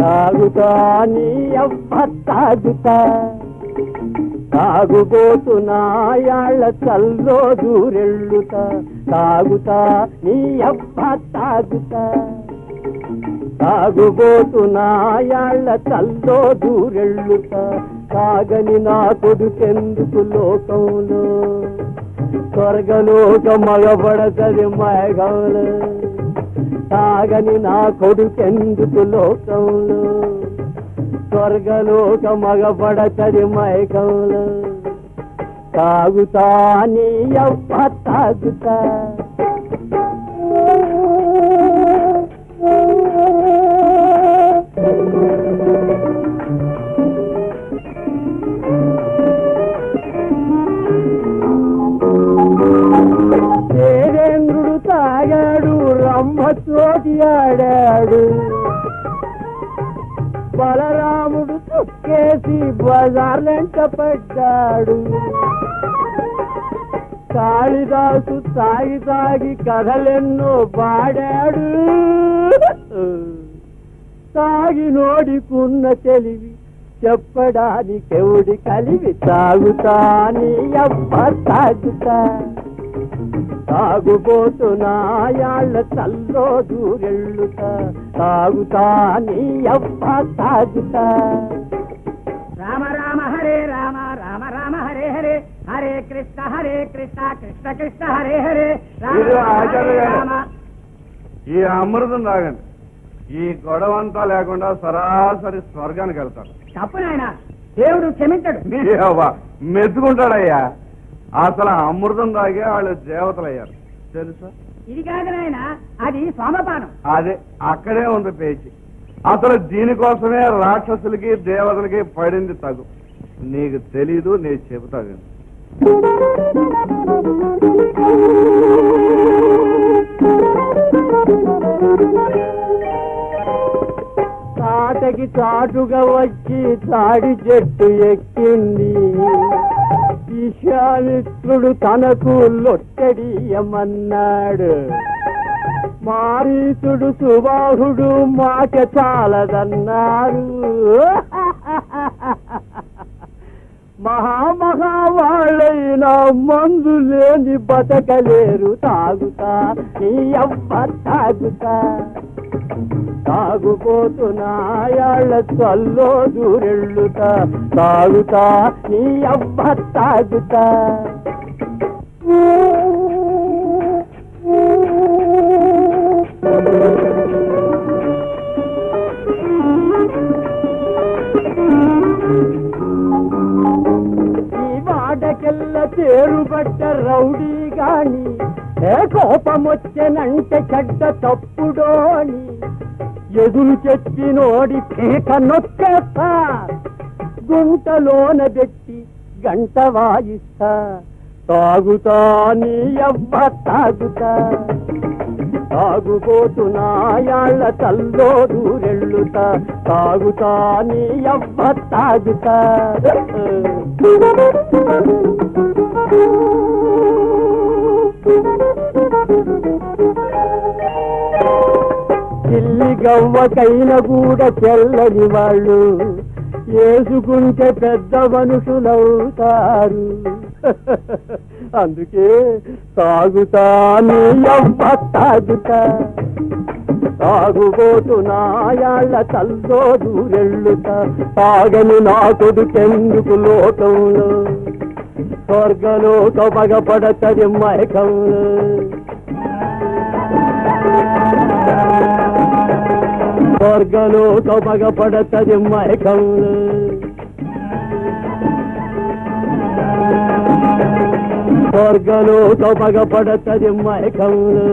తాగుతా నీ అవ్వ తాగుతా. తాగుబోతు నాయాళ్ళ చల్లో దూరెళ్ళుతా. తాగుతా నీ అవ్వ తాగుతా. తాగుబోతు నాయాళ్ళ చల్లో దూరెళ్ళుతా. తాగని నా కొడుకెందుకు లోకంలో? స్వర్గలోక మగబడతది మగంలో. తాగని నా కొడుకెందుకు లోకంలో? స్వర్గలోక మగబడతది మైకంలో. తాగుతా నీ అవ్వ తాగుతా. రమ్మ చోటి ఆడాడు బలరాముడు చుక్కేసి బజార్లెంట పడ్డాడు కాళిదాసు తాగి తాగి కథలెన్నో పాడాడు. తాగి నోడికున్న తెలివి చెప్పడానికెవుడి కలివి తాగుతా నీ అబ్బ తాగుతా. తాగుబోతు నాయాళ్ళ తల్లో దూరెళ్ళుతా తాగుతా నీ అబ్బ తాగుతా రామ రామ హరే రామ రామ రామ హరే హరే హరే కృష్ణ హరే కృష్ణ కృష్ణ కృష్ణ హరే హరే రామ ఈ అమృతం తాగండి. ఈ గొడవ అంతా లేకుండా సరాసరి స్వర్గానికి వెళ్తారు. తప్పు నాయన దేవుడు క్షమించడు. అవ్వ మెచ్చుకుంటాడయ్యా అసలు అమృతం తాగే వాళ్ళు దేవతలయ్యారు. తెలుసా? ఇది కాదు నాయన అది సోమపానం అదే అక్కడే ఉంది పేచి. అసలు దీనికోసమే రాక్షసులకి దేవతలకి పడింది తగు. నీకు తెలీదు నేను చెబుతా విను. తాటకి చాటుగా వచ్చి తాడి చెట్టు ఎక్కింది. విశ్వామిత్రుడు తనకు లొట్టడియమన్నాడు. మారీతుడు సుబాహుడు మాట చాలదన్నారు మహామహా వాళ్ళైన మందు లేని బతకలేరు తాగుతా నీ అవ్వ తాగుతా. తాగుపోతున్నాయాళ్ళ చల్లో దూరెళ్ళుతా. తాగుతా నీ అవ్వ తాగుతా. ఈ వాడకెల్ల చేరుబట్ట రౌడీ గాని కోపమొచ్చెనంటే చెడ్డ తప్పుడోని ఎదురు చెప్పినోడి పీక నొక్కేస్తా. గుంటలోన పెట్టి గంట వాయిస్తా. తాగుతా నీ అవ్వ తాగుతా. తాగుపోతున్నాయాళ్ళ తల్లో దూరెళ్ళుతా. తాగుతా నీ అవ్వ తాగుతా. చిల్లి గవ్వకైన కూడా చెల్లని వాళ్ళు వేసుకుంటే పెద్ద మనుషులవుతారు. అందుకే తాగుతా నీ అవ్వ తాగుతా. తాగుబోతు నాయాళ్ళ తల్లో దూరెళ్ళుతా. తాగని నా కొడుకెందుకు లోకంలో? స్వర్గలోక పగపడతది మైకంలో స్వర్గలో పగపడతది మైకంలో స్వర్గలో పగపడతది మైకంలో